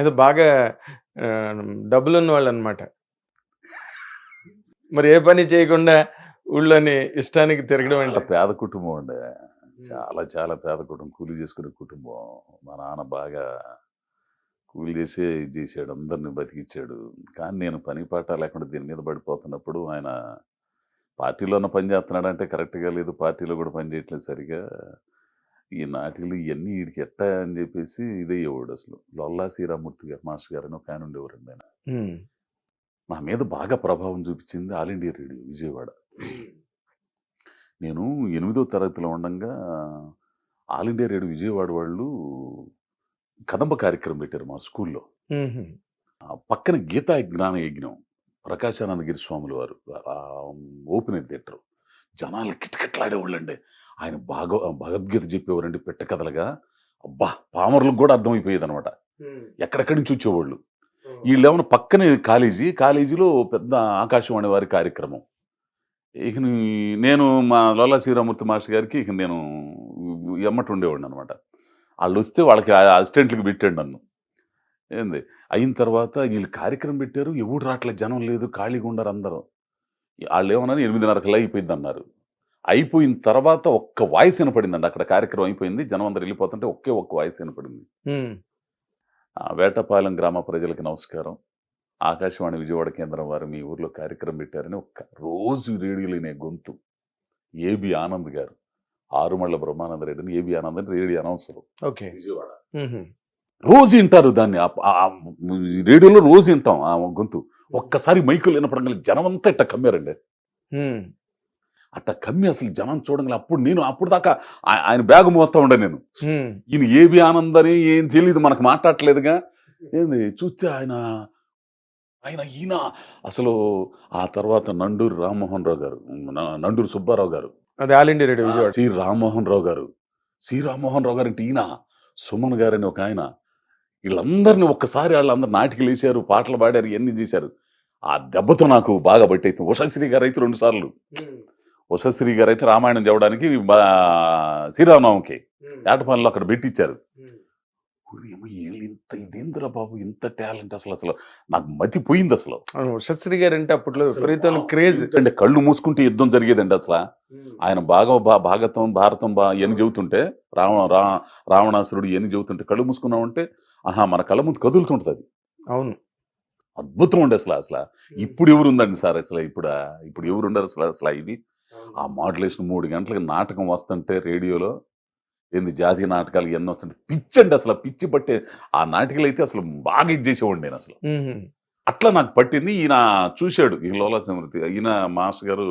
ఏదో బాగా డబ్బులున్న వాళ్ళు అనమాట మరి ఏ పని చేయకుండా ఊళ్ళోని ఇష్టానికి తిరగడం అంటే పేద కుటుంబం అండి. చాలా చాలా పేద కుటుంబం. కూలి చేసుకునే కుటుంబం. మా నాన్న బాగా కూలి చేసే ఇది చేసాడు అందరిని బతికిచ్చాడు. కానీ నేను పని పాట లేకుండా దీని మీద పడిపోతున్నప్పుడు ఆయన పార్టీలోనే పని చేస్తున్నాడంటే కరెక్ట్గా లేదు. పార్టీలో కూడా పని చేయట్లేదు సరిగా. ఈ నాటిలు ఇవన్నీ వీడికి ఎట్టా అని చెప్పేసి ఇదయ్యేవాడు అసలు. లొల్లా శ్రీరామూర్తి గారు మాస్టర్ గారు అని ఒక ఆయన ఉండేవారండి ఆయన. నా మీద బాగా ప్రభావం చూపించింది ఆల్ ఇండియా రేడియో విజయవాడ. నేను ఎనిమిదో తరగతిలో ఉండగా ఆల్ ఇండియా రేడియో విజయవాడ వాళ్ళు కదంబ కార్యక్రమం పెట్టారు మా స్కూల్లో. పక్కన గీతా జ్ఞాన యజ్ఞం ప్రకాశానందగిరి స్వాములు వారు ఓపెన్ థియేటర్. జనాలు కిటకిటలాడేవాళ్ళండి. ఆయన భాగవ భగవద్గీత చెప్పేవారండి పెట్ట కథలుగా. అబ్బా! పామరులకు కూడా అర్థమైపోయేది అనమాట ఎక్కడెక్కడి నుంచి వచ్చేవాళ్ళు? వీళ్ళు ఏమన్నా పక్కనే కాలేజీ కాలేజీలో పెద్ద ఆకాశవాణి వారి కార్యక్రమం. ఇక నేను మా లోలా శ్రీరామూర్తి మాస్టర్ గారికి ఇక నేను ఎమ్మటి ఉండేవాడిని అనమాట వాళ్ళు వస్తే వాళ్ళకి అసిస్టెంట్లకు పెట్టాడు నన్ను. ఏంది? అయిన తర్వాత వీళ్ళు కార్యక్రమం పెట్టారు. ఎవడు రావట్లేదు జనం లేదు. ఖాళీగా ఉండరు అందరూ. వాళ్ళు ఏమన్నా ఎనిమిదిన్నరకు అయిపోయింది అన్నారు అయిపోయిన తర్వాత ఒక్క వాయిస్ వినపడిందండి. అక్కడ కార్యక్రమం అయిపోయింది. జనం అందరు వెళ్ళిపోతుంటే ఒకే ఒక్క వాయిస్ వినపడింది. వేటపాలెం గ్రామ ప్రజలకు నమస్కారం. ఆకాశవాణి విజయవాడ కేంద్రం వారు మీ ఊర్లో కార్యక్రమం పెట్టారని ఒక్క రోజు రేడియోలో వినే గొంతు. ఏబి ఆనంద్ గారు. ఆరుమళ్ళ బ్రహ్మానంద రెడ్డిని ఏబి ఆనంద్ అని రేడియో అనౌన్సర్. ఓకే. విజయవాడ. రోజు వింటారు దాన్ని. రేడియోలో రోజు వింటాం ఆ గొంతు. ఒక్కసారి మైకులు వినపడంగా జనం అంతా ఇట్ట కమ్మారండి. అట్ట కమ్మి అసలు జనం చూడంగా అప్పుడు నేను అప్పుడు దాకా ఆయన బ్యాగ్ మోస్తా ఉండే నేను. ఈయన ఏబి ఆనంద్ అని ఏం తెలియదు మనకు మాట్లాడట్లేదుగా. ఏంది? చూస్తే ఆయన ఆయన ఈయన. అసలు ఆ తర్వాత నండూరు రామ్మోహన్ రావు గారు నండూరు సుబ్బారావు గారు. అది all India radio C Rammohan Rao garu. C Rammohan రావు గారు అంటే ఈయన. సుమన్ గారు అని ఒక ఆయన. వీళ్ళందరినీ ఒక్కసారి వాళ్ళందరూ నాటికలు వేశారు పాటలు పాడారు ఇవన్నీ చేశారు. ఆ దెబ్బతో నాకు బాగా పట్టయితే ఉషశ్రీ గారు అయితే రెండు సార్లు. ఉషశ్రీ గారు అయితే రామాయణం చెప్పడానికి శ్రీరామనవమికి ఏటపల్లిలో అక్కడ పెట్టించారు ఇంత ఇదేందిరా బాబు? ఇంత టాలెంట్ అసలు అసలు నాకు మతి పోయింది అసలు. ఉషశ్రీ గారు అంటే అప్పట్లో విపరీతమైన క్రేజ్. అంటే కళ్ళు మూసుకుంటే యుద్ధం జరిగేదండి అసలు. ఆయన బాగా భా- భాగవతం భారతం బా ఎన్ని చెబుతుంటే రావణ రా రావణాసురుడు ఎన్ని చెబుతుంటే కళ్ళు మూసుకున్నామంటే ఆహా మన కళ్ళ ముందు కదులుతుంటది అది. అవును. అద్భుతం ఉండే అసలు అసలు. ఇప్పుడు ఎవరు ఉందండి సార్ అసలు ఇప్పుడు ఇప్పుడు ఎవరు ఉండరు అసలు అసలు ఇది? ఆ మాడ్యులేషన్ మూడు గంటలకు నాటకం వస్తుంటే రేడియోలో ఏంది జాతీయ నాటకాలు ఎన్నో వస్తుంటే పిచ్చండి అసలు పిచ్చి పట్టే ఆ నాటికలు అయితే అసలు బాగా ఇది చేసేవాడిని నేను అసలు. అట్లా నాకు పట్టింది ఈయన చూశాడు ఈ లోలా సమృద్ధి ఈయన మాస్టర్ గారు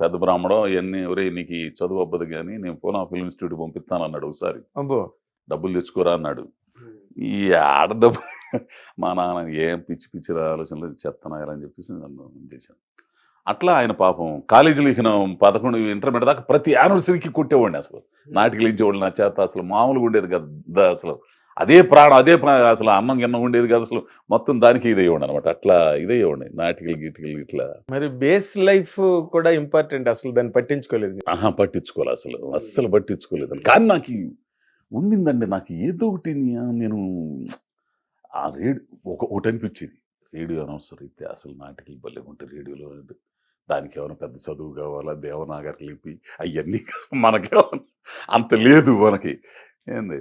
పెద్ద బ్రాహ్మణం ఇవన్నీ ఒరే నీకు చదువు అవ్వదు కానీ నేను పూనా ఫిల్మ్ ఇన్స్టిట్యూట్ పంపిస్తాను అన్నాడు ఒకసారి. అబ్బో! డబ్బులు తెచ్చుకోరా అన్నాడు. ఈ ఆడ డబ్బు మా నాన్న ఏం పిచ్చి పిచ్చి ఆలోచనలు చెత్తనాయాలని చెప్పేసి నన్ను చేశాను అట్లా ఆయన పాపం కాలేజీలో ఇక పదకొండు ఇంటర్మీడియట్ దాకా ప్రతి యానివర్సరీకి కొట్టేవాడిని అసలు. నాటికలు ఇచ్చేవాళ్ళు నా చేత అసలు మామూలుగా ఉండేది కదా. అసలు అదే ప్రాణం అదే అసలు అన్నం గిన్నం ఉండేది కాదు అసలు. మొత్తం దానికి ఇదయ్యేవాడు అనమాట అట్లా ఇదయ్యేవాడిని నాటికలు గిటికలు ఇట్లా. మరి బేస్ లైఫ్ కూడా ఇంపార్టెంట్ అసలు. దాన్ని పట్టించుకోలేదు. ఆహా పట్టించుకోవాలి అసలు. అస్సలు పట్టించుకోలేదు. కానీ నాకు ఉండిందండి. నాకు ఏదో ఒకటి నేను ఆ రేడియో ఒక ఒకటి అనిపించేది రేడియో అనౌన్సర్ అయితే అసలు నాటికలు భలే ఉంటే రేడియోలో దానికి ఏమైనా పెద్ద చదువు కావాలా? దేవనాగర్ లిపి అవన్నీ మనకి అంత లేదు మనకి. ఏంది?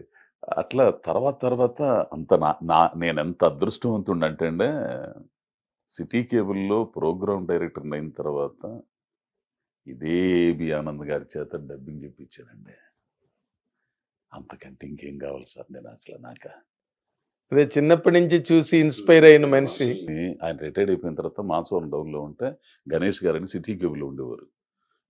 అట్లా తర్వాత తర్వాత అంత నా నా నేను ఎంత అదృష్టవంతుండంటే అండి సిటీ కేబుల్లో ప్రోగ్రామ్ డైరెక్టర్ అయిన తర్వాత ఇదే బి ఆనంద్ గారి చేత డబ్బింగ్ చెప్పించానండి. అంతకంటే ఇంకేం కావాలి సార్ నేను అసలు నాక? అదే చిన్నప్పటి నుంచి చూసి ఇన్స్పైర్ అయిన మనిషి. ఆయన రిటైర్డ్ అయిపోయిన తర్వాత మాసవరం డౌన్లో ఉంటే గణేష్ గారని సిటీ కేబుల్లో ఉండేవారు.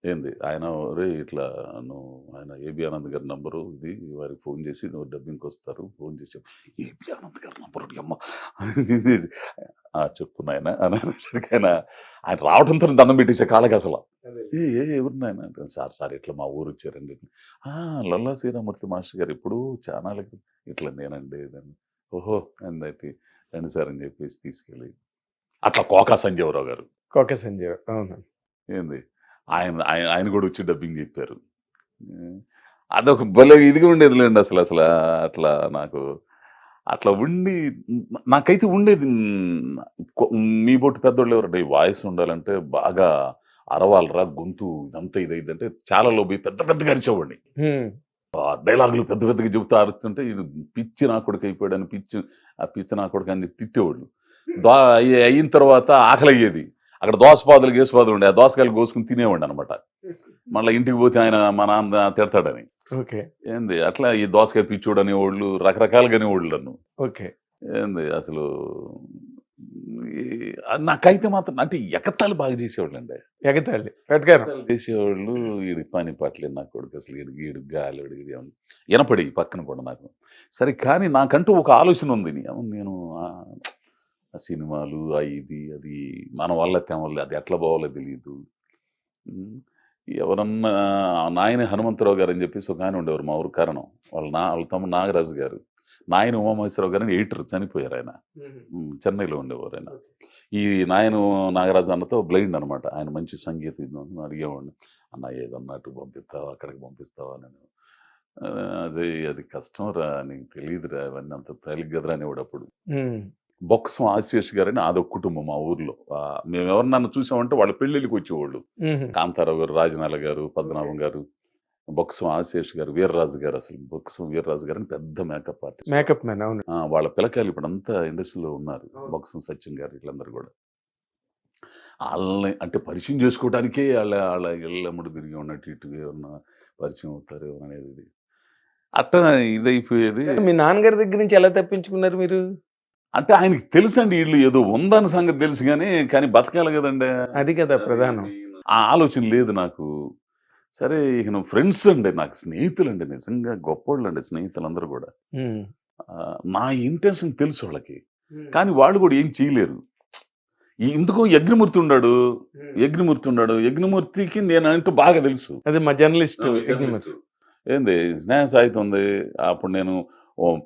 ఏంది? ఆయన రే ఇట్లా నువ్వు ఆయన ఏబి ఆనంద్ గారి నంబరు ఇది వారికి ఫోన్ చేసి నువ్వు డబ్బింగ్కి వస్తారు ఫోన్ చేసి ఏబి ఆనంద్ గారి నంబరు అమ్మ. "ఆ, చెప్పు నాయన అని అనేసరికి ఆయన ఆయన రావడంతో దండం పెట్టేసే కాళ్ళకి అసలు. ఏ ఏ ఎవరు నాయన? సార్ సార్ ఇట్లా మా ఊరు వచ్చారండి "ఆ, లల్లా శ్రీరామూర్తి మాస్టర్ గారు ఇప్పుడు చాలా ఇట్లా నేనండి ఇదని. ఓహో అందరికి రండి సార్ అని చెప్పేసి తీసుకెళ్ళి. అట్లా కోకా సంజీవరావు గారు. కోక సంజయ్ అవును. ఏంది? ఆయన ఆయన కూడా వచ్చి డబ్బింగ్ చెప్పారు. అదొక భలే ఇదిగా ఉండేదిలేండి అసలు అసలు అట్లా నాకు. అట్లా ఉండి నాకైతే ఉండేది మ్, బొట్టు పెద్దోళ్ళు ఎవరంటే వాయిస్ ఉండాలంటే బాగా అరవాలరా గొంతు ఇదంతా ఇదైందంటే చాలా లోబి పెద్ద పెద్దగా అరిచేవాడిని డైలాగులు పెద్ద పెద్దగా చెబుతూ అరుస్తుంటే ఈడు పిచ్చి నా కొడుకు అయిపోయాడని పిచ్చి ఆ పిచ్చి నా కొడుకు అని చెప్పి తిట్టేవాళ్ళు. అయిన తర్వాత ఆకలి అయ్యేది అక్కడ దోసపాదులు గేసుపాదులు ఉండే ఆ దోసకాయలు కోసుకుని తినేవాడిని అనమాట మళ్ళీ ఇంటికి పోతే ఆయన మా నాన్న తిడతాడని. ఓకే. ఏంది అట్లా ఈ దోసకాయ పిచ్చోడు అనేవాళ్ళు రకరకాలుగా అనేవాళ్ళు నన్ను. ఓకే. ఏంది అసలు నాకైతే మాత్రం అంటే ఎగతాలు బాగా చేసేవాళ్ళు అండి ఎగతాళి. వెటకారం చేసేవాళ్ళు ఈడి పని పట్లేదు నా కొడుకు అసలు ఈడు గీడు గాలి వినపడి పక్కన కూడా నాకు. సరే కానీ నాకంటూ ఒక ఆలోచన ఉంది. ఆ సినిమాలు ఆ ఇది అది మన వల్ల తెమల్లి అది ఎట్లా పోవాలో తెలియదు ఎవరన్నా నాయన హనుమంతరావు గారు అని చెప్పేసి ఒక ఆయన ఉండేవారు మా ఊరు కారణం. వాళ్ళ నా వాళ్ళ తమ్ముడు నాగరాజు గారు. నాయన ఉమామహేశ్వరరావు గారు ఎయిటర్ చనిపోయారు ఆయన. చెన్నైలో ఉండేవారు ఆయన. ఈ నాయన నాగరాజు అన్నతో బ్లైండ్ అనమాట ఆయన మంచి సంగీత. అడిగేవాడిని. అన్న ఏదన్నా అటు పంపిస్తావా అక్కడికి పంపిస్తావా నేను. "ఆ, అజయ్ అది కష్టం రా నీకు తెలియదురా అవన్నీ అంత తేలిక కదరా అనేవాడు అప్పుడు. బొక్సం ఆశేష్ గారని అదొక కుటుంబం మా ఊర్లో. మేము ఎవరినన్నా చూసామంటే వాళ్ళ పెళ్ళిళ్ళకి వచ్చేవాళ్ళు. కాంతారావు గారు రాజనాల గారు పద్మనాభం గారు బొక్సం ఆశేష్ గారు వీర్రాజు గారు అసలు బొక్సం వీర్రాజు గారు అని పెద్ద మేకప్ ఆర్టిస్ట్. మేకప్ మ్యాన్ అవును. వాళ్ళ పిల్లకాయలు ఇప్పుడు అంతా ఇండస్ట్రీలో ఉన్నారు. బొక్సం సత్యం గారు వీళ్ళందరూ కూడా. వాళ్ళని అంటే పరిచయం చేసుకోవడానికే వాళ్ళ వాళ్ళ ఇళ్ళమ్మడి తిరిగి ఉన్నట్టు ఇటుగా ఉన్న పరిచయం అవుతారు అనేది. అట్ట ఇదైపోయేది. మీ నాన్నగారి దగ్గర నుంచి ఎలా తప్పించుకున్నారు మీరు? అంటే ఆయనకి తెలుసండి వీళ్ళు ఏదో ఉందని సంగతి తెలుసు కానీ కానీ బతకాలి కదండి. అది కదా ప్రధానం. ఆ ఆలోచన లేదు నాకు. సరే ఇక నువ్వు ఫ్రెండ్స్ అండి నాకు స్నేహితులు అండి నిజంగా గొప్పోళ్ళు అండి స్నేహితులు అందరూ కూడా నా ఇంటెన్షన్ తెలుసు వాళ్ళకి. కానీ వాళ్ళు కూడా ఏం చేయలేరు. ఈ ఎందుకో యజ్ఞమూర్తి ఉన్నాడు. యజ్ఞమూర్తి ఉన్నాడు. యజ్ఞమూర్తికి నేను అంటూ బాగా తెలుసు. అది మా జర్నలిస్ట్ ఏంది స్నేహ సాహిత్యం ఉంది. అప్పుడు నేను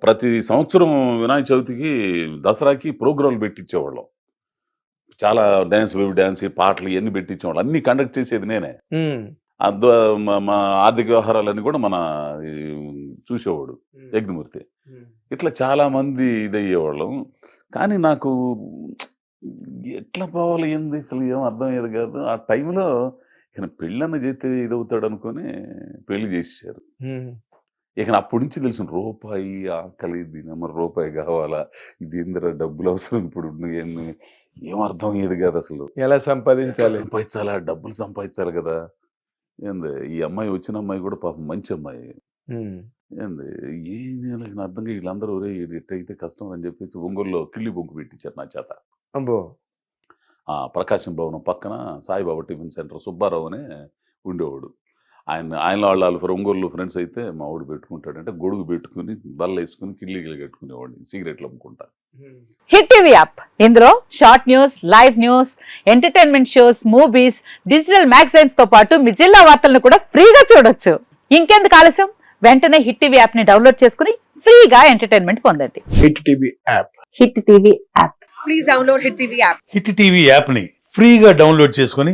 ప్రతి సంవత్సరం వినాయక చవితికి దసరాకి ప్రోగ్రాంలు పెట్టించేవాళ్ళం. చాలా డ్యాన్స్ బేబీ డ్యాన్స్ పాటలు ఇవన్నీ పెట్టించేవాళ్ళం. అన్ని కండక్ట్ చేసేది నేనే. మా- ఆర్థిక వ్యవహారాలన్నీ కూడా మన చూసేవాడు యజ్ఞమూర్తి. ఇట్లా చాలా మంది ఇదయ్యేవాళ్ళం. కానీ నాకు ఎట్లా పోవాలి ఏంది? అసలు ఏం అర్థమయ్యేది కాదు. ఆ టైంలో ఇక పెళ్ళన్న చేస్తే ఇదవుతాడు అనుకొని పెళ్ళి చేసేసారు. ఇక అప్పటి నుంచి తెలిసిన రూపాయి ఆకలి దీని మరి రూపాయి కావాలా? ఇది ఏందిరా డబ్బులు అవసరం ఇప్పుడు ఉన్న ఏం- ఏం అర్థం అయ్యేది కాదు అసలు. ఎలా సంపాదించాలి? సంపాదించాలా? డబ్బులు సంపాదించాలి కదా. ఏంది? ఈ అమ్మాయి వచ్చిన అమ్మాయి కూడా పాపం మంచి అమ్మాయి. ఏంది? ఏం నాకు అర్థం కాదు. వీళ్ళందరూ ఒరే ఇట్టయితే కష్టం అని చెప్పేసి ఒంగోలులో కిళ్ళి బొంకు పెట్టించారు నా చేత. అబ్బో! ఆ ప్రకాశం భవనం పక్కన సాయిబాబా టిఫిన్ సెంటర్ సుబ్బారావు అనే ఉండేవాడు. ఆయన ఆయన వాళ్ళ వాళ్ళు ఒంగోలు ఫ్రెండ్స్ అయితే మా వాడు పెట్టుకుంటాడంటే గొడుగు పెట్టుకుని బల్ల వేసుకుని కిళ్ళి గిల్లి కట్టుకునేవాడిని. సిగరెట్లు అమ్ముకుంటా. Hit TV app. ఇందులో short news live news entertainment shows movies digital మ్యాగజైన్స్తో పాటు మీ జిల్లా వార్తలను కూడా ఫ్రీగా చూడొచ్చు. ఇంకెందుకు ఆలస్యం? వెంటనే హిట్ టీవీ యాప్ని డౌన్లోడ్ చేసుకుని ఫ్రీగా ఎంటర్టైన్మెంట్ పొందండి. Hit TV app. Hit TV app. please download Hit TV app. Hit TV యాప్ని ఫ్రీగా డౌన్లోడ్ చేసుకొని